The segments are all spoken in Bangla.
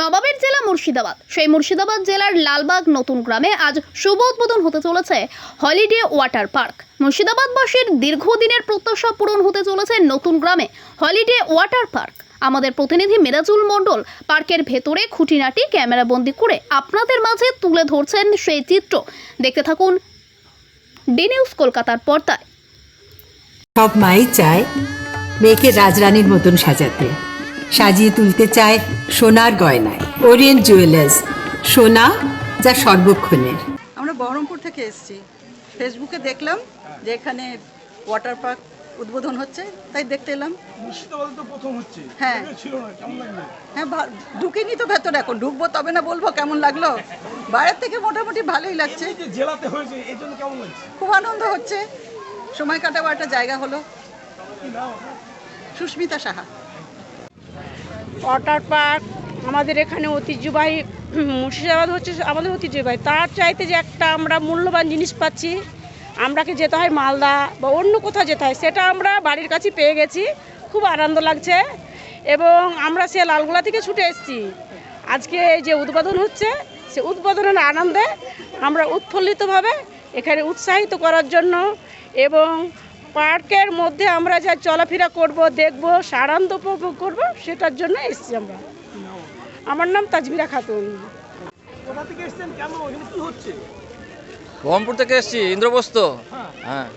নবাবের জেলা মুর্শিদাবাদ। সেই মুর্শিদাবাদ জেলার লালবাগ নতুন গ্রামে আজ শুভ উদ্বোধন হতে চলেছে হলিডে ওয়াটার পার্ক। মুর্শিদাবাদবাসীর দীর্ঘদিনের প্রত্যাশা পূরণ হতে চলেছে নতুন গ্রামে হলিডে ওয়াটার পার্ক। আমাদের প্রতিনিধি মেরাজুল মণ্ডল পার্কের ভেতরে খুঁটিনাটি ক্যামেরাবন্দি করে আপনাদের মাঝে তুলে ধরছেন সেই চিত্র। দেখতে থাকুন ডি নিউজ কলকাতার পর্দায়। সব মাই চায় মেয়েকে রাজরানীর মতন সাজাতে। সাজিয়ে তুলতে চায় সোনার গয়নায় ওরিয়েন্ট জুয়েলার্স সোনা যা সর্বক্ষণের। আমরা বহরমপুর থেকে এসেছি। ফেসবুকে দেখলাম যে এখানে ওয়াটার পার্ক উদ্বোধন হচ্ছে তাই দেখতে এলাম। মুর্শিদাবাদে তো প্রথম হচ্ছে। হ্যাঁ। আগে ছিল না কেমন লাগল হ্যাঁ ঢুকিনি তো ভেতরে এখন। ঢুকবো তবে না বলব কেমন লাগল? বাইরের থেকে মোটামুটি ভালোই লাগছে। জেলাতে হয়েছে এই জন্য কেমন লাগছে? খুব আনন্দ হচ্ছে। সময় কাটাবার একটা জায়গা হলো। সুস্মিতা সাহা। ওয়াটার পার্ক, আমাদের এখানে ঐতিহ্যবাহী মুর্শিদাবাদ হচ্ছে আমাদের ঐতিহ্যবাহী। তার চাইতে যে একটা আমরা মূল্যবান জিনিস পাচ্ছি, আমরাকে যেতে হয় মালদা বা অন্য কোথাও যেতে হয়, সেটা আমরা বাড়ির কাছে পেয়ে গেছি। খুব আনন্দ লাগছে এবং আমরা সে লালগোলা থেকে ছুটে এসেছি। আজকে যে উদ্বোধন হচ্ছে, সে উদ্বোধনের আনন্দে আমরা উৎফুল্লিতভাবে এখানে উৎসাহিত করার জন্য এবং পার্কের মধ্যে আমরা যা চলাফেরা করব দেখব সারান্ত উপভোগ করব সেটার জন্য এসেছি আমরা। আমার নাম তাজমিরা খাতুন। কোথা থেকে এসেছেন? কেন? এখানে কি হচ্ছে? বহরমপুর থেকে এসেছি ইন্দ্রপ্রস্থ। হ্যাঁ। হ্যাঁ।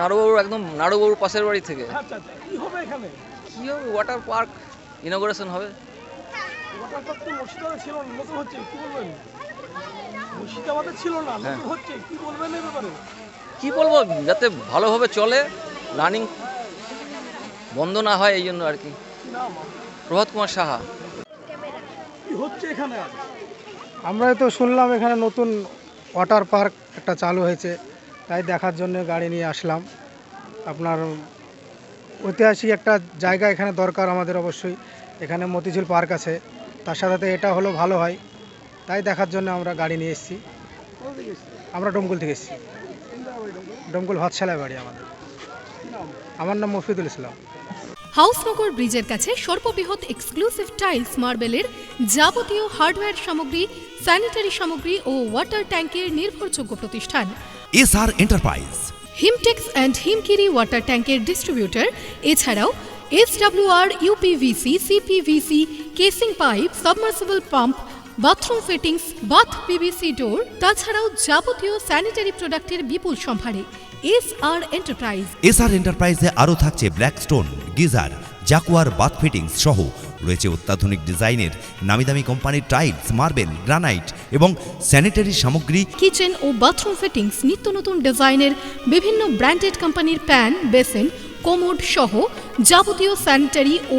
নাড়ুবাবুর একদম নাড়ুবাবুর পাশের বাড়ি থেকে। আচ্ছা আচ্ছা। কি হবে ওয়াটার পার্ক ইনগ্রেশন হবে। ওয়াটার মুর্শিদাবাদে ছিল না হচ্ছে কি বলবেন? মুর্শিদাবাদে ছিল না হ্যাঁ। হচ্ছে কি বলবেন এই ব্যাপারে? কি বলব যাতে ভালোভাবে চলে রানিং বন্ধ না হয় এই জন্য আর কি। প্রভাত কুমার সাহা। কি হচ্ছে এখানে আমরা তো শুনলাম এখানে নতুন ওয়াটার পার্ক একটা চালু হয়েছে তাই দেখার জন্য গাড়ি নিয়ে আসলাম। আপনার ঐতিহাসিক একটা জায়গা এখানে দরকার আমাদের অবশ্যই এখানে মতিঝিল পার্ক আছে তার সাথে সাথে এটা হলো ভালো হয় তাই দেখার জন্য আমরা গাড়ি নিয়ে এসেছি। আমরা ডমকুল থেকে এসেছি। ডমকুল হতশালায় বাড়ি আমাদের। আমার নাম মফিদুল ইসলাম। হাউসনগর ব্রিজের কাছে সর্ববৃহৎ এক্সক্লুসিভ টাইলস মার্বেলের যাবতীয় হার্ডওয়্যার সামগ্রী স্যানিটারি সামগ্রী ও ওয়াটার ট্যাঙ্কের নির্ভরযোগ্য প্রতিষ্ঠান। S R enterprise. Himtex and Himgiri water ট্যাঙ্কের ডিস্ট্রিবিউটর এছাড়াও SWR UPVC CPVC casing pipe submersible pump bathroom fittings bath PVC door তাছাড়াও যাবতীয় স্যানিটারি প্রোডাক্টের বিপুল সম্ভারে S R enterprise S R এন্টারপ্রাইজে আরও থাকছে Blackstone geyser Jaquar bath fittings সহ। রয়েছে অত্যাধুনিক ডিজাইনের নামিদামি কোম্পানির টাইলস মার্বেল গ্রানাইট এবং স্যানিটারি সামগ্রী। কিচেন ও বাথরুম ফিটিংস নিত্য নতুন ডিজাইনের বিভিন্ন ব্র্যান্ডেড কোম্পানির প্যান বেসিন কোমোড সহ যাবতীয় স্যানিটারি ও